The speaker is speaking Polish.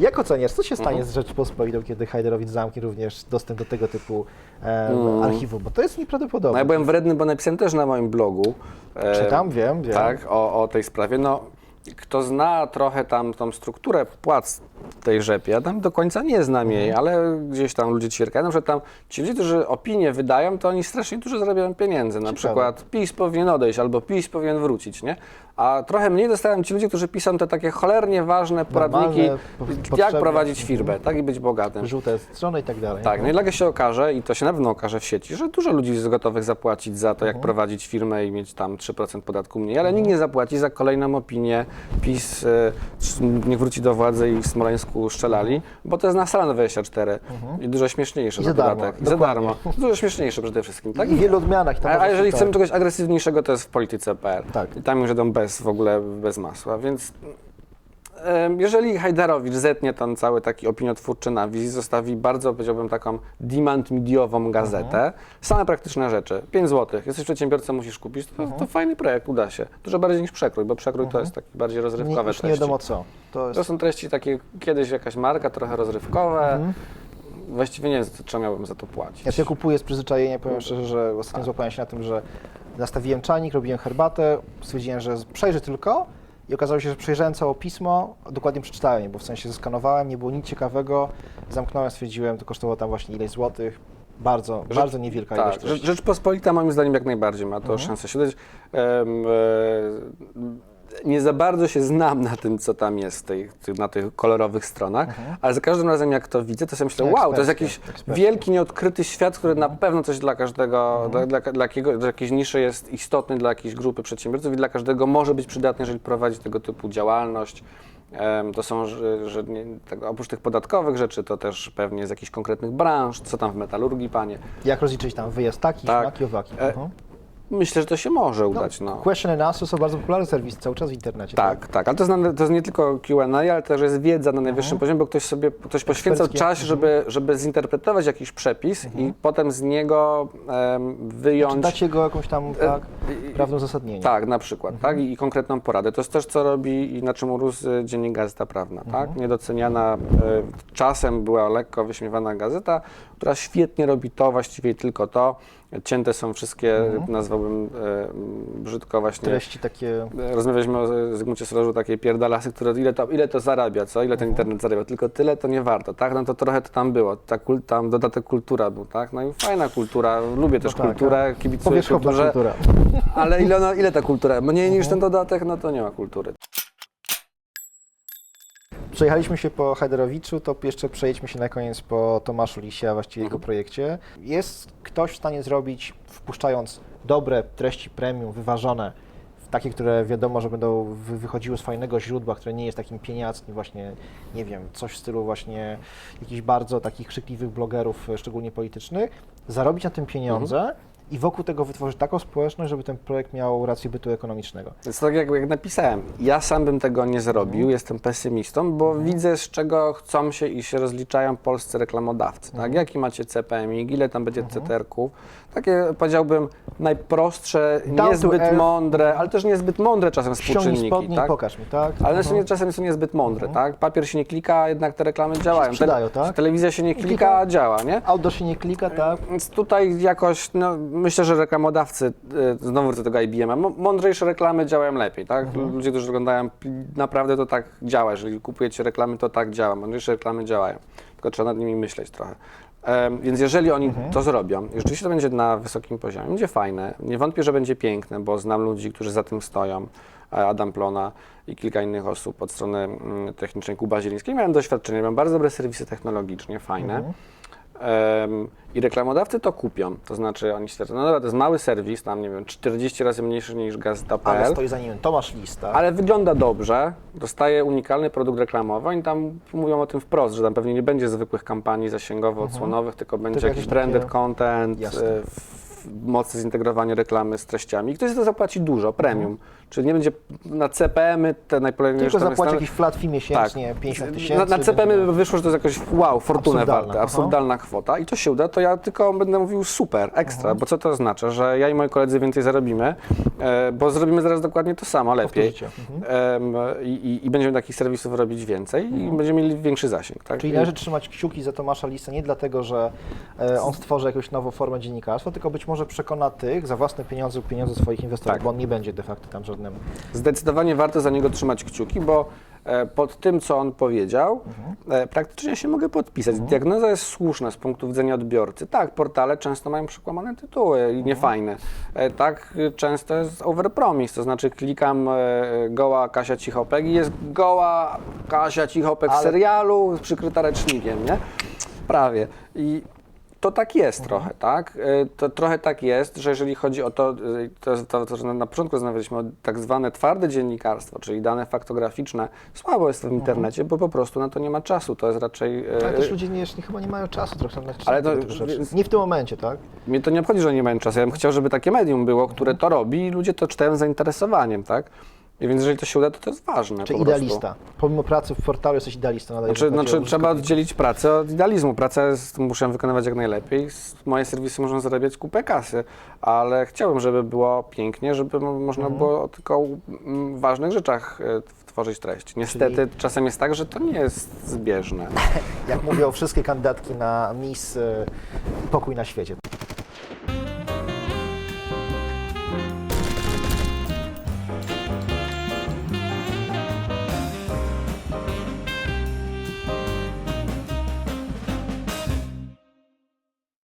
Jak oceniasz, co się stanie Mhm. z Rzeczpospolitą, kiedy Hajderowicz zamknie również dostęp do tego typu e, Mm. archiwum? Bo to jest No nieprawdopodobne. ja byłem wredny, bo napisałem też na moim blogu. e, Czytam, wiem, wiem. Tak, o, o tej sprawie. No, kto zna trochę tam tą strukturę płac tej rzepie, ja tam do końca nie znam Mhm. jej, ale gdzieś tam ludzie ćwierkają, że tam ci ludzie, którzy opinie wydają, to oni strasznie dużo zarabiają pieniędzy. Na Ciekawe. przykład PiS powinien odejść albo PiS powinien wrócić, nie? A trochę mniej dostałem ci ludzie, którzy piszą te takie cholernie ważne poradniki, po- jak prowadzić firmę, tak i być bogatym. Żółte strony i tak dalej. Tak, no i nagle się okaże, i to się na pewno okaże w sieci, że dużo ludzi jest gotowych zapłacić za to, jak prowadzić firmę i mieć tam 3% podatku mniej, ale nikt nie zapłaci za kolejną opinię. PiS y, niech wróci do władzy i w Smoleńsku strzelali, bo to jest na salę 24 i dużo śmieszniejsze I za darmo, za dokładnie. darmo. Dużo śmieszniejsze przede wszystkim. Tak? I w wielu odmianach. tam A, a można jeżeli chcemy czegoś agresywniejszego, to jest w polityce.pl. Tak. I tam już idą bez w ogóle bez masła, więc jeżeli Hajdarowicz zetnie ten cały taki opiniotwórczy nawis zostawi bardzo, powiedziałbym, taką demand mediową gazetę, Mhm. same praktyczne rzeczy, 5 zł, jesteś przedsiębiorcą, musisz kupić, to, Mhm. to fajny projekt, uda się. Dużo bardziej niż przekrój, bo przekrój to jest taki bardziej nie, rozrywkowe nie treści. wiadomo co. To jest To są treści takie, kiedyś jakaś marka, trochę rozrywkowe, Mhm. właściwie nie wiem, co miałbym za to płacić. Ja się kupuję z przyzwyczajenia, powiem szczerze, że ostatnio złapałem się na tym, że nastawiłem czajnik, robiłem herbatę, stwierdziłem, że przejrzę tylko i okazało się, że przejrzałem całe pismo, dokładnie przeczytałem je, bo w sensie zeskanowałem, nie było nic ciekawego, zamknąłem, stwierdziłem, to kosztowało tam właśnie ileś złotych, bardzo, Rzecz- bardzo niewielka ilość Tak, treści. Rzecz- Rzeczpospolita moim zdaniem jak najbardziej ma to szansę się udać. Em, e, nie za bardzo się znam na tym, co tam jest tej, na tych kolorowych stronach, ale za każdym razem jak to widzę, to sobie myślę, wow, to jest jakiś wielki, nieodkryty świat, który na pewno coś dla każdego, dla, dla, dla, jakiego, dla jakiejś niszy jest istotny dla jakiejś grupy przedsiębiorców i dla każdego może być przydatny, jeżeli prowadzi tego typu działalność. To są, że, że nie, tak, oprócz tych podatkowych rzeczy, to też pewnie z jakichś konkretnych branż, co tam w metalurgii, panie. Jak rozliczyć tam wyjazd taki, Tak. śmaki, owaki. E, Mhm. Myślę, że to się może udać. No. Question and Answers to bardzo popularny serwis cały czas w internecie. Tak, tak, ale to jest, na, to jest nie tylko Q&A, ale też jest wiedza na najwyższym poziomie, bo ktoś sobie ktoś poświęcał czas, żeby, żeby zinterpretować jakiś przepis i potem z niego Czy wyjąć... dać jego jakąś tam tak, i- prawne uzasadnienie. Tak, na przykład, tak? I, I konkretną poradę. To jest też, co robi i na czym urósł y, Dziennik Gazeta Prawna, tak? Niedoceniana, y, czasem była lekko wyśmiewana gazeta, która świetnie robi to, właściwie tylko to. Cięte są wszystkie, nazwałbym y, brzydko właśnie... Treści takie Rozmawialiśmy o Zygmuncie Srożu, takiej pierdalasy, które ile to, ile to zarabia, co? Ile ten Mhm. internet zarabia? Tylko tyle to nie warto, tak? No to trochę to tam było, ta kul, tam dodatek kultura był, tak? No i fajna kultura, lubię też tak, kulturę, kibicuję kulturze, kultura. ale ile, ona, ile ta kultura? Mniej niż ten dodatek, no to nie ma kultury. Przejechaliśmy się po Hajderowiczu, to jeszcze przejedźmy się na koniec po Tomaszu Lisie, a właściwie jego projekcie. Jest ktoś w stanie zrobić, wpuszczając dobre treści premium, wyważone, takie, które wiadomo, że będą wy- wychodziły z fajnego źródła, które nie jest takim pieniackim właśnie, nie wiem, coś w stylu właśnie jakichś bardzo takich krzykliwych blogerów, e, szczególnie politycznych, zarobić na tym pieniądze i wokół tego wytworzyć taką społeczność, żeby ten projekt miał rację bytu ekonomicznego. Więc tak jak, jak napisałem, ja sam bym tego nie zrobił, jestem pesymistą, bo widzę z czego chcą się i się rozliczają polscy reklamodawcy. Tak? Jaki macie CPMik, ile tam będzie CTR-ków. Takie powiedziałbym najprostsze, Down niezbyt mądre, ale też niezbyt mądre czasem współczynniki. spodnie tak? pokaż mi, tak? Ale Mhm. są czasem są niezbyt mądre, tak? Papier się nie klika, a jednak te reklamy działają. sprzedają, tak? Telewizja się nie klika, klika. działa, nie? Outdoor się nie klika, tak? Więc tutaj jakoś, no, myślę, że reklamodawcy, y, znowu wrócę do tego IBM-a, mądrzejsze reklamy działają lepiej, tak? Mhm. Ludzie, którzy oglądają, naprawdę to tak działa. Jeżeli kupujecie reklamy, to tak działa. Mądrzejsze reklamy działają. Tylko trzeba nad nimi myśleć trochę. Em, więc jeżeli oni Mhm. to zrobią, rzeczywiście to będzie na wysokim poziomie, będzie fajne. Nie wątpię, że będzie piękne, bo znam ludzi, którzy za tym stoją. E, Adam Plona i kilka innych osób od strony mm, technicznej Kuba Zielińskiej. Miałem doświadczenie, mam bardzo dobre serwisy technologicznie, fajne. Mhm. I reklamodawcy to kupią. To znaczy oni stwierdzą, no dobra, to jest mały serwis, tam nie wiem, 40 razy mniejszy niż Ale gazeta.pl, stoi za nim Tomasz Lista. ale wygląda dobrze, dostaje unikalny produkt reklamowy, oni tam mówią o tym wprost, że tam pewnie nie będzie zwykłych kampanii zasięgowo-odsłonowych, tylko będzie jakieś jakiś branded takie- content, Jasne. Mocne zintegrowanie reklamy z treściami. I ktoś za to zapłaci dużo, premium. Czyli nie będzie na CPM-y te najpopularniejsze... Tylko zapłaci jakiś flat fee miesięcznie, 50 tysięcy. Tak. Na, na CPM będzie- by wyszło, że to jest jakoś wow, fortunę Absurdalne, warte, aha. absurdalna kwota i to się uda, to ja tylko będę mówił super, ekstra, bo co to oznacza, że ja i moi koledzy więcej zarobimy, e, bo zrobimy zaraz dokładnie to samo, lepiej. Mhm. I, i, i będziemy takich serwisów robić więcej i będziemy mieli większy zasięg. Tak? Czyli I- należy trzymać kciuki za Tomasza Lisa nie dlatego, że e, on stworzy jakąś nową formę dziennikarstwa, tylko być może przekona tych za własne pieniądze lub pieniądze swoich inwestorów, Tak. bo on nie będzie de facto tam żadnym. Zdecydowanie warto za niego trzymać kciuki, bo e, pod tym, co on powiedział, e, praktycznie się mogę podpisać. Diagnoza jest słuszna z punktu widzenia odbiorcy. Tak, portale często mają przekłamane tytuły i niefajne. E, Tak, często jest overpromise, to znaczy klikam goła Kasia Cichopek i jest goła Kasia Cichopek w Ale- serialu przykryta ręcznikiem, nie? Prawie. I to tak jest trochę, tak? Y, To trochę tak jest, że jeżeli chodzi o to, y, to, to, to że na początku rozmawialiśmy o tak zwane twarde dziennikarstwo, czyli dane faktograficzne, słabo jest w internecie, bo po prostu na to nie ma czasu. To jest raczej. y, Ale też ludzie nie, chyba nie mają czasu trochę na Ale to- Nie w tym momencie, tak? Mnie to nie obchodzi, że nie mają czasu. Ja bym chciał, żeby takie medium było, które to robi i ludzie to czytają z zainteresowaniem, tak? I więc jeżeli to się uda, to to jest ważne. Czy po prostu. idealista. Pomimo pracy w portalu jesteś idealistą. Nadal, Znaczy, znaczy o trzeba oddzielić pracę od idealizmu. Pracę jest, muszę ją wykonywać jak najlepiej. S- Moje serwisy muszą zarabiać kupę kasy, ale chciałbym, żeby było pięknie, żeby mo- można Mhm. było o tylko mm, ważnych rzeczach e, tworzyć treść. Niestety czasem jest tak, że to nie jest zbieżne. Jak mówią wszystkie kandydatki na Miss e, Pokój na świecie.